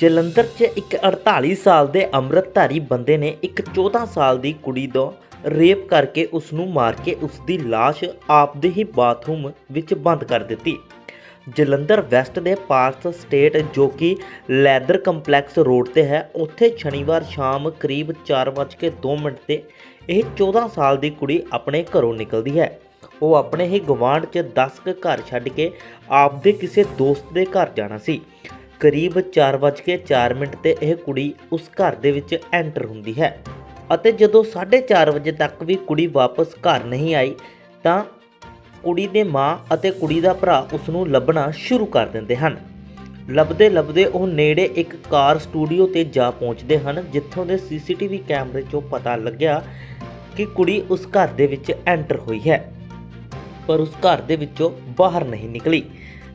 ਜਲੰਧਰ 'ਚ ਇੱਕ 48 ਸਾਲ ਦੇ ਅੰਮ੍ਰਿਤਧਾਰੀ ਬੰਦੇ ਨੇ ਇੱਕ 14 ਸਾਲ ਦੀ ਕੁੜੀ ਦਾ ਰੇਪ ਕਰਕੇ ਉਸ ਨੂੰ ਮਾਰ ਕੇ ਉਸ ਦੀ ਲਾਸ਼ ਆਪਦੇ ਹੀ ਬਾਥਰੂਮ ਵਿੱਚ ਬੰਦ ਕਰ ਦਿੱਤੀ। ਜਲੰਧਰ ਵੈਸਟ ਦੇ ਪਾਰਕ ਸਟੇਟ ਜੋ ਕਿ ਲੈਦਰ ਕੰਪਲੈਕਸ ਰੋਡ ਤੇ ਹੈ, ਉੱਥੇ ਸ਼ਨੀਵਾਰ ਸ਼ਾਮ ਕਰੀਬ 4:02 ਮਿੰਟ ਤੇ ਇਹ 14 ਸਾਲ ਦੀ ਕੁੜੀ ਆਪਣੇ ਘਰੋਂ ਨਿਕਲਦੀ ਹੈ। ਉਹ ਆਪਣੇ ਹੀ ਗਵਾਂਢ 'ਚ 10 ਕੁ ਘਰ ਛੱਡ ਕੇ ਆਪਦੇ ਕਿਸੇ ਦੋਸਤ ਦੇ ਘਰ ਜਾਣਾ ਸੀ। ਕਰੀਬ 4:04 ਮਿੰਟ ਤੇ ਇਹ ਕੁੜੀ ਉਸ ਘਰ ਦੇ ਵਿੱਚ ਐਂਟਰ ਹੁੰਦੀ ਹੈ। ਅਤੇ ਜਦੋਂ 4:30 ਵਜੇ ਤੱਕ ਵੀ ਕੁੜੀ ਵਾਪਸ ਘਰ ਨਹੀਂ ਆਈ, ਤਾਂ ਕੁੜੀ ਦੇ ਮਾਂ ਅਤੇ ਕੁੜੀ ਦਾ ਭਰਾ ਉਸ ਨੂੰ ਲੱਭਣਾ ਸ਼ੁਰੂ ਕਰ ਦਿੰਦੇ ਹਨ। ਲੱਭਦੇ ਲੱਭਦੇ ਉਹ ਨੇੜੇ ਇੱਕ ਕਾਰ ਸਟੂਡੀਓ ਤੇ ਜਾ ਪਹੁੰਚਦੇ ਹਨ, ਜਿੱਥੋਂ ਦੇ ਸੀਸੀਟੀਵੀ ਕੈਮਰੇ 'ਚੋਂ ਪਤਾ ਲੱਗਿਆ ਕਿ ਕੁੜੀ ਉਸ ਘਰ ਦੇ ਵਿੱਚ ਐਂਟਰ ਹੋਈ ਹੈ। ਪਰ ਉਸ ਘਰ ਦੇ ਵਿੱਚੋਂ ਬਾਹਰ ਨਹੀਂ ਨਿਕਲੀ।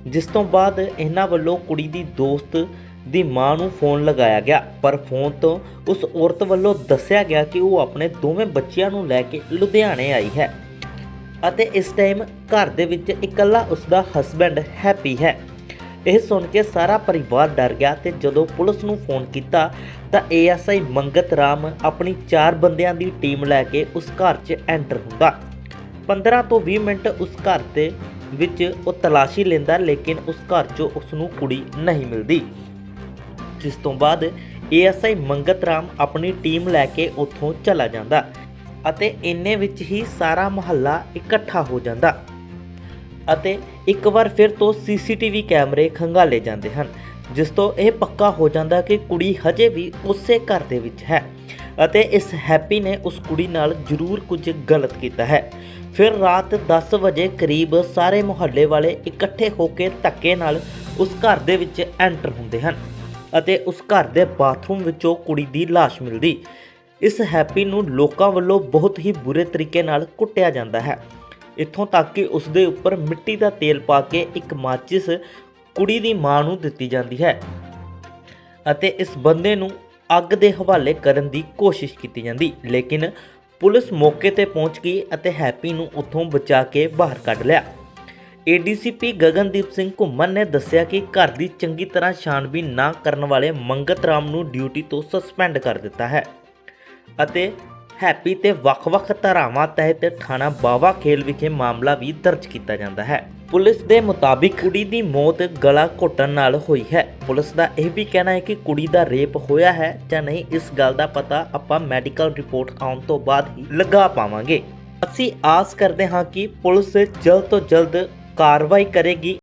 ਜਿਸ ਤੋਂ ਬਾਅਦ ਇਹਨਾਂ ਵੱਲੋਂ ਕੁੜੀ ਦੀ ਦੋਸਤ ਦੀ ਮਾਂ ਨੂੰ ਫੋਨ ਲਗਾਇਆ ਗਿਆ। ਪਰ ਫੋਨ ਤੋਂ ਉਸ ਔਰਤ ਵੱਲੋਂ ਦੱਸਿਆ ਗਿਆ ਕਿ ਉਹ ਆਪਣੇ ਦੋਵੇਂ ਬੱਚਿਆਂ ਨੂੰ ਲੈ ਕੇ ਲੁਧਿਆਣੇ ਆਈ ਹੈ ਅਤੇ ਇਸ ਟਾਈਮ ਘਰ ਦੇ ਵਿੱਚ ਇਕੱਲਾ ਉਸ ਦਾ ਹਸਬੈਂਡ ਹੈਪੀ ਹੈ। ਇਹ ਸੁਣ ਕੇ ਸਾਰਾ ਪਰਿਵਾਰ ਡਰ ਗਿਆ ਤੇ ਜਦੋਂ ਪੁਲਿਸ ਨੂੰ ਫੋਨ ਕੀਤਾ ਤਾਂ ਏਐਸਆਈ ਮੰਗਤ ਰਾਮ ਆਪਣੀ ਚਾਰ ਬੰਦਿਆਂ ਦੀ ਟੀਮ ਲੈ ਕੇ ਉਸ ਘਰ 'ਚ ਐਂਟਰ ਹੁੰਦਾ। 15 ਤੋਂ 20 ਮਿੰਟ ਉਸ ਘਰ 'ਤੇ ਵਿੱਚ ਉਹ ਤਲਾਸ਼ੀ ਲੈਂਦਾ, ਲੇਕਿਨ ਉਸ ਘਰ 'ਚੋਂ ਉਸ ਨੂੰ ਕੁੜੀ ਨਹੀਂ ਮਿਲਦੀ। ਜਿਸ ਤੋਂ ਬਾਅਦ ਏਐਸਆਈ ਮੰਗਤ ਰਾਮ ਆਪਣੀ ਟੀਮ ਲੈ ਕੇ ਉੱਥੋਂ ਚਲਾ ਜਾਂਦਾ ਅਤੇ ਇੰਨੇ ਵਿੱਚ ਹੀ ਸਾਰਾ ਮੁਹੱਲਾ ਇਕੱਠਾ ਹੋ ਜਾਂਦਾ ਅਤੇ ਇੱਕ ਵਾਰ ਫਿਰ ਤੋਂ ਸੀਸੀਟੀਵੀ ਕੈਮਰੇ ਖੰਗਾਲੇ ਜਾਂਦੇ ਹਨ, ਜਿਸ ਤੋਂ ਇਹ ਪੱਕਾ ਹੋ ਜਾਂਦਾ ਕਿ ਕੁੜੀ ਹਜੇ ਵੀ ਉਸੇ ਘਰ ਦੇ ਵਿੱਚ ਹੈ। ਅਤੇ ਇਸ ਹੈਪੀ ਨੇ ਉਸ ਕੁੜੀ ਨਾਲ ਜ਼ਰੂਰ ਕੁਝ ਗਲਤ ਕੀਤਾ ਹੈ। ਫਿਰ ਰਾਤ 10 ਵਜੇ ਕਰੀਬ ਸਾਰੇ ਮੁਹੱਲੇ ਵਾਲੇ ਇਕੱਠੇ ਹੋ ਕੇ ਧੱਕੇ ਨਾਲ ਉਸ ਘਰ ਦੇ ਵਿੱਚ ਐਂਟਰ ਹੁੰਦੇ ਹਨ ਅਤੇ ਉਸ ਘਰ ਦੇ ਬਾਥਰੂਮ ਵਿੱਚੋਂ ਕੁੜੀ ਦੀ ਲਾਸ਼ ਮਿਲਦੀ। ਇਸ ਹੈਪੀ ਨੂੰ ਲੋਕਾਂ ਵੱਲੋਂ ਬਹੁਤ ਹੀ ਬੁਰੇ ਤਰੀਕੇ ਨਾਲ ਕੁੱਟਿਆ ਜਾਂਦਾ ਹੈ। ਇੱਥੋਂ ਤੱਕ ਕਿ ਉਸ ਦੇ ਉੱਪਰ ਮਿੱਟੀ ਦਾ ਤੇਲ ਪਾ ਕੇ ਇੱਕ ਮਾਚਿਸ ਕੁੜੀ ਦੀ ਮਾਂ ਨੂੰ ਦਿੱਤੀ ਜਾਂਦੀ ਹੈ। ਅਤੇ ਇਸ ਬੰਦੇ ਨੂੰ ਅੱਗ ਦੇ ਹਵਾਲੇ ਕਰਨ ਦੀ ਕੋਸ਼ਿਸ਼ ਕੀਤੀ ਜਾਂਦੀ, ਲੇਕਿਨ ਪੁਲਿਸ ਮੌਕੇ ਤੇ ਪਹੁੰਚ ਗਈ ਅਤੇ ਹੈਪੀ ਨੂੰ ਉੱਥੋਂ ਬਚਾ ਕੇ ਬਾਹਰ ਕੱਢ ਲਿਆ। ਏਡੀਸੀਪੀ ਗਗਨਦੀਪ ਸਿੰਘ ਘੁੰਮਣ ਨੇ ਦੱਸਿਆ ਕਿ ਘਰ ਦੀ ਚੰਗੀ ਤਰ੍ਹਾਂ ਛਾਣਬੀਨ ਨਾ ਕਰਨ ਵਾਲੇ ਮੰਗਤ ਰਾਮ ਨੂੰ ਡਿਊਟੀ ਤੋਂ ਸਸਪੈਂਡ ਕਰ ਦਿੱਤਾ ਹੈ ਅਤੇ ਹੈਪੀ ਤੇ ਵੱਖ-ਵੱਖ ਧਾਰਾਵਾਂ ਤਹਿਤ ਥਾਣਾ ਬਾਵਾ ਖੇਲ ਵਿਖੇ ਮਾਮਲਾ ਵੀ ਦਰਜ ਕੀਤਾ ਜਾਂਦਾ ਹੈ। ਪੁਲਿਸ ਦੇ ਮੁਤਾਬਿਕ ਕੁੜੀ ਦੀ ਮੌਤ ਗਲਾ ਘੁੱਟਣ ਨਾਲ ਹੋਈ ਹੈ। ਪੁਲਿਸ ਦਾ ਇਹ ਵੀ ਕਹਿਣਾ ਹੈ ਕਿ ਕੁੜੀ ਦਾ ਰੇਪ ਹੋਇਆ ਹੈ ਜਾਂ ਨਹੀਂ, ਇਸ ਗੱਲ ਦਾ ਪਤਾ ਆਪਾਂ ਮੈਡੀਕਲ ਰਿਪੋਰਟ ਆਉਣ ਤੋਂ ਬਾਅਦ ਹੀ ਲਗਾ ਪਾਵਾਂਗੇ। ਅਸੀਂ ਆਸ ਕਰਦੇ ਹਾਂ ਕਿ ਪੁਲਿਸ ਜਲਦ ਤੋਂ ਜਲਦ ਕਾਰਵਾਈ ਕਰੇਗੀ।